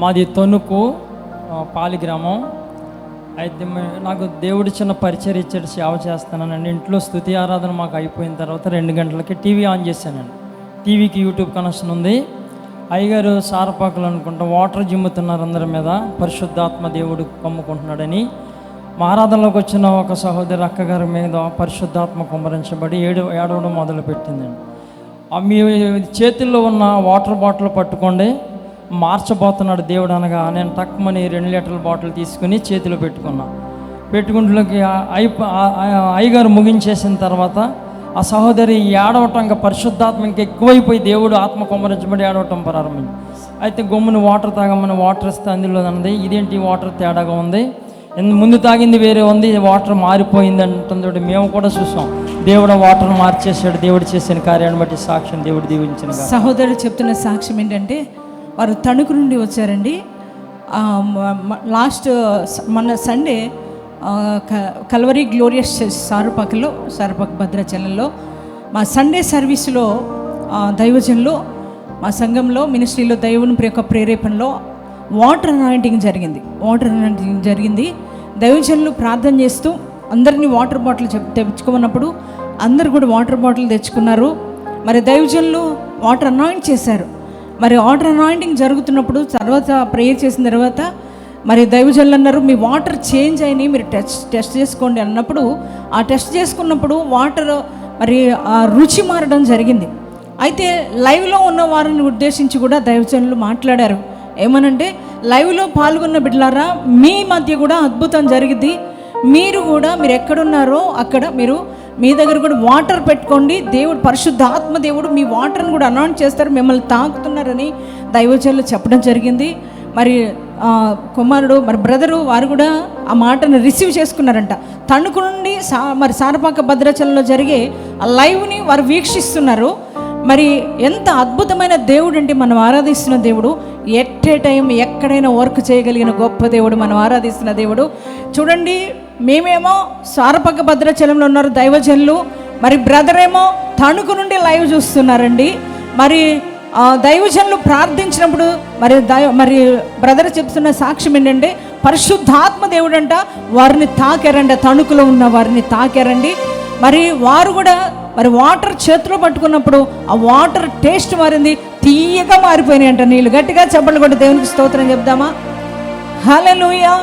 మాది తణుకు పాలి గ్రామం అయితే నాకు దేవుడు చిన్న పరిచయం ఇచ్చాడు సేవ చేస్తానండి ఇంట్లో స్థుతి ఆరాధన మాకు అయిపోయిన తర్వాత రెండు గంటలకి టీవీ ఆన్ చేశానండి టీవీకి యూట్యూబ్ కనెక్షన్ ఉంది. అయ్యగారు సారపాకులు అనుకుంటా వాటర్ జిమ్ముతున్నారు అందరి మీద. పరిశుద్ధాత్మ దేవుడు కమ్ముకుంటున్నాడని. మా ఆరాధనలోకి వచ్చిన ఒక సహోదరి అక్కగారి మీద పరిశుద్ధాత్మ కుమ్మరించబడి ఏడు ఏడవడం మొదలుపెట్టిందండి మీ చేతుల్లో ఉన్న వాటర్ బాటిల్ పట్టుకోండి. మార్చబోతున్నాడు దేవుడు అనగా నేను టక్మని రెండు లీటర్ల బాటిల్ తీసుకుని చేతిలో పెట్టుకున్నా. పెట్టుకుంటులోకి అయి అయ్యగారు ముగించేసిన తర్వాత ఆ సహోదరి ఏడవటం ఇంకా పరిశుద్ధాత్మ ఇంకా ఎక్కువైపోయి దేవుడు ఆత్మ కుమ్మరించబడి ఏడవటం ప్రారంభించి అయితే గమ్మున వాటర్ తాగమని వాటర్ ఇస్తే అందులో ఉంది ఇదేంటి వాటర్ తేడాగా ఉంది? ముందు తాగింది వేరే ఉంది వాటర్ మారిపోయింది అంటుంది మేము కూడా చూసాం. దేవుడు వాటర్ మార్చేసాడు దేవుడు చేసిన కార్యాన్ని బట్టి సాక్ష్యం దేవుడు దీవించిన సహోదరుడు చెప్తున్న సాక్ష్యం ఏంటంటే వారు తణుకు నుండి వచ్చారండి. లాస్ట్ మన సండే క- కల్వరీ గ్లోరియస్ చర్చ్ సారుపాకలో సారుపాక భద్రాచలంలో మా సండే సర్వీస్లో దైవజనులు మా సంఘంలో మినిస్ట్రీలో దైవుని యొక్క ప్రేరేపణలో వాటర్ అనాయింటింగ్ జరిగింది. వాటర్ అనాయింటింగ్ జరిగింది. దైవజనులు ప్రార్థన చేస్తూ అందరినీ వాటర్ బాటిల్ చెప్ తెచ్చుకోమన్నప్పుడు అందరు కూడా వాటర్ బాటిల్ తెచ్చుకున్నారు. మరి దైవజనులు వాటర్ అనాయింట్ చేశారు. మరి వాటర్ అనాయింటింగ్ జరుగుతున్నప్పుడు తర్వాత ప్రేయర్ చేసిన తర్వాత మరి దైవజనులు అన్నారు మీ వాటర్ చేంజ్ అయినాయి మీరు టెస్ట్ టెస్ట్ చేసుకోండి అన్నప్పుడు ఆ టెస్ట్ చేసుకున్నప్పుడు వాటర్ మరి ఆ రుచి మారడం జరిగింది. అయితే లైవ్లో ఉన్న వారిని ఉద్దేశించి కూడా దైవజనులు మాట్లాడారు. ఏమనంటే లైవ్లో పాల్గొన్న బిడ్డలారా మీ మధ్య కూడా అద్భుతం జరిగింది మీరు కూడా మీరు ఎక్కడున్నారో అక్కడ మీరు మీ దగ్గర కూడా వాటర్ పెట్టుకోండి. దేవుడు పరిశుద్ధాత్మ దేవుడు మీ వాటర్ని కూడా అనౌన్స్ చేస్తారు. మిమ్మల్ని తాకుతున్నారని దైవజనులు చెప్పడం జరిగింది. మరి కుమారుడు మరి బ్రదరు వారు కూడా ఆ మాటను రిసీవ్ చేసుకున్నారంట. తణుకు నుండి సా మరి సారపాక భద్రాచలంలో జరిగే ఆ లైవ్ని వారు వీక్షిస్తున్నారు. మరి ఎంత అద్భుతమైన దేవుడు అంటే మనం ఆరాధిస్తున్న దేవుడు. ఎట్ ఏ టైం ఎక్కడైనా వర్క్ చేయగలిగిన గొప్ప దేవుడు మనం ఆరాధిస్తున్న దేవుడు. చూడండి మేమేమో సారపక్క భద్రాచలంలో ఉన్నారు దైవజనులు. మరి బ్రదర్ ఏమో తణుకు నుండి లైవ్ చూస్తున్నారండి. మరి ఆ, దైవజనులు ప్రార్థించినప్పుడు మరి దైవ మరి బ్రదర్ చెప్తున్న సాక్ష్యం ఏంటంటే పరిశుద్ధాత్మ దేవుడంట వారిని తాకారండి తణుకులో ఉన్న వారిని తాకారండి. మరి వారు కూడా మరి వాటర్ చేతిలో పట్టుకున్నప్పుడు ఆ వాటర్ టేస్ట్ మారింది తీయగా మారిపోయినాయి అంట నీళ్ళు గట్టిగా చెప్పలు కూడా దేవునికి స్తోత్రం చెప్దామా? హల్లెలూయా